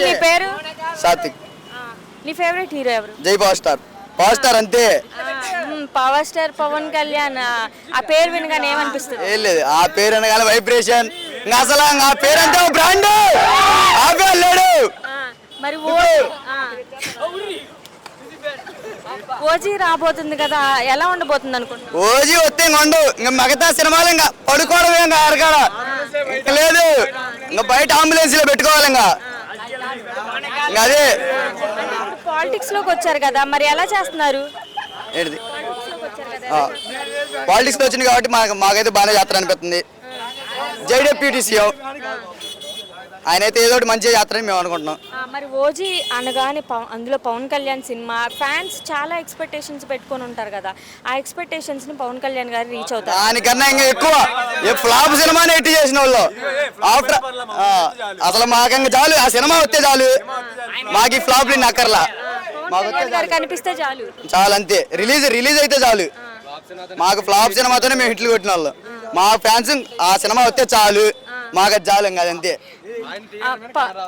నీ పేరు? సాత్విక్. నీ ఫేవరెట్ హీరో ఎవరు? జై పవర్ స్టార్ పవర్ స్టార్ అంతే పవర్ స్టార్ పవన్ కళ్యాణ్. ఆ, పేరు వినగానే ఏమనిపిస్తుంది? ఏం లేదు. ఆ పేరు అనగానే వైబ్రేషన్ ఇంకా అసలు ఆ పేరు అంతే బ్రాండ్ లేడు ఆ, మరి ఓ ఆ. ఓజీ రాబోతుంది కదా. ఎలా ఉండబోతుంది అనుకుంటున్నావు? ఓజీ వస్తే ఇంక ఉండు ఇంకా మిగతా సినిమాలు ఇంకా పడుకోవడమే ఇంకా అరకాడ లేదు. ఇంకా బయట అంబులెన్స్లో పెట్టుకోవాలి ఇంకా. అదే. పాలిటిక్స్లోకి వచ్చారు కదా మరి ఎలా చేస్తున్నారు? ఏంటిది? పాలిటిక్స్ వచ్చింది కాబట్టి మాకు మాకైతే బాగానే చేస్తారు అనిపిస్తుంది జై డిప్యూటీ సీఎం ఆయన అయితే ఏదో ఒకటి మంచిగా చేస్తారని మేము అనుకుంటున్నాం. ఆ, మరి ఓజీ అనగానే పవ- అందులో పవన్ కళ్యాణ్ సినిమా ఫ్యాన్స్ చాలా ఎక్స్పెక్టేషన్స్ పెట్టుకొని ఉంటారు కదా ఆ ఎక్స్పెక్టేషన్స్ని పవన్ కళ్యాణ్ గారు రీచ్ అవుతారు. దానికన్నా ఇంకా ఎక్కువ ఏ ఫ్లాప్ సినిమాని ఎట్టి చేసిన వాళ్ళు. ఆఫ్టర్ అసలు మాకు ఇంకా చాలు ఆ సినిమా వస్తే చాలు. మాకు ఈ ఫ్లాప్ పవన్ కళ్యాణ్ గారు కనిపిస్తే చాలు. చాలు అంతే. రిలీజ్ రిలీజ్ అయితే చాలు. మాకు ఫ్లాప్ సినిమాతోనే మేము హిట్లు కొట్టిన వాళ్ళు. మా ఫ్యాన్స్ ఆ సినిమా వస్తే చాలు. మాకు అది చాలు ఇంకా ప-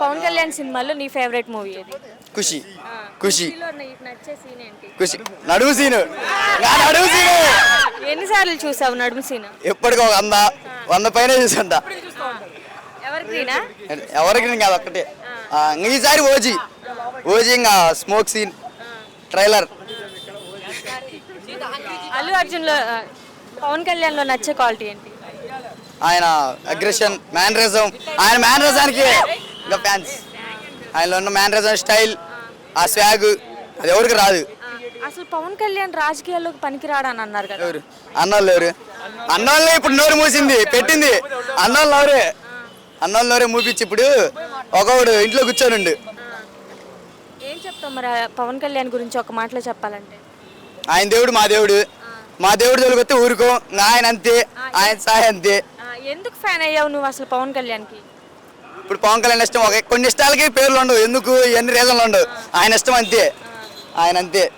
పవన్ కళ్యాణ్ సినిమాలో నీ ఫేవరెట్ మూవీ ఏది? ఖుషి. ఖుషి. ఖుషి. నడువు సీను. నా నడువు సీను. ఎన్నిసార్లు చూసావు నడుము సీన్? ఎప్పటికీ ఒక వంద వంద పైన చూసంట. ఎవరికి ఆ, ఇంక ఈసారి ఓజీ. ఓజీ ఇంకా స్మోక్ సీన్. ట్రైలర్. అల్లు అర్జున్లో పవన్ కళ్యాణ్లో నచ్చే క్వాలిటీ ఏంటి? ఆయన అగ్రెషన్ మ్యానరిజం ఆయన మ్యానరిజానికి ఇంకా ఫ్యాన్స్ ఆయనలో ఉన్న మ్యానరిజం స్టైల్ ఆ స్వాగ్ అది ఎవరికి రాదు. అసలు పవన్ కళ్యాణ్ రాజకీయాల్లోకి పనికిరాడని అన్నారు కదా. ఎవరు? అన్నోళ్ళు ఎవరు? అన్నోళ్ళే ఇప్పుడు నోరు మూసింది పెట్టింది. అన్నోళ్ళు ఎవరే? అన్నోళ్ళు నోరే మూపించి ఇప్పుడు ఒకడు ఇంట్లో కూర్చోనుండు. ఏం చెప్తాం మరి పవన్ కళ్యాణ్ గురించి ఒక మాటలో చెప్పాలంటే? ఆయన దేవుడు మా దేవుడు. మా దేవుడు తొలికొస్తే ఊరుకో. ఆయన అంతే. ఆయన సాయి అంతే. ఎందుకు ఫ్యాన్ అయ్యావు నువ్వు అసలు పవన్ కళ్యాణ్కి? ఇప్పుడు పవన్ కళ్యాణ్ ఇష్టం ఒక కొన్ని ఇష్టాలకి పేర్లు ఉండవు. ఎందుకు? ఎన్ని రీజన్లు ఉండవు. ఆయన ఇష్టం అంతే. ఆయన అంతే.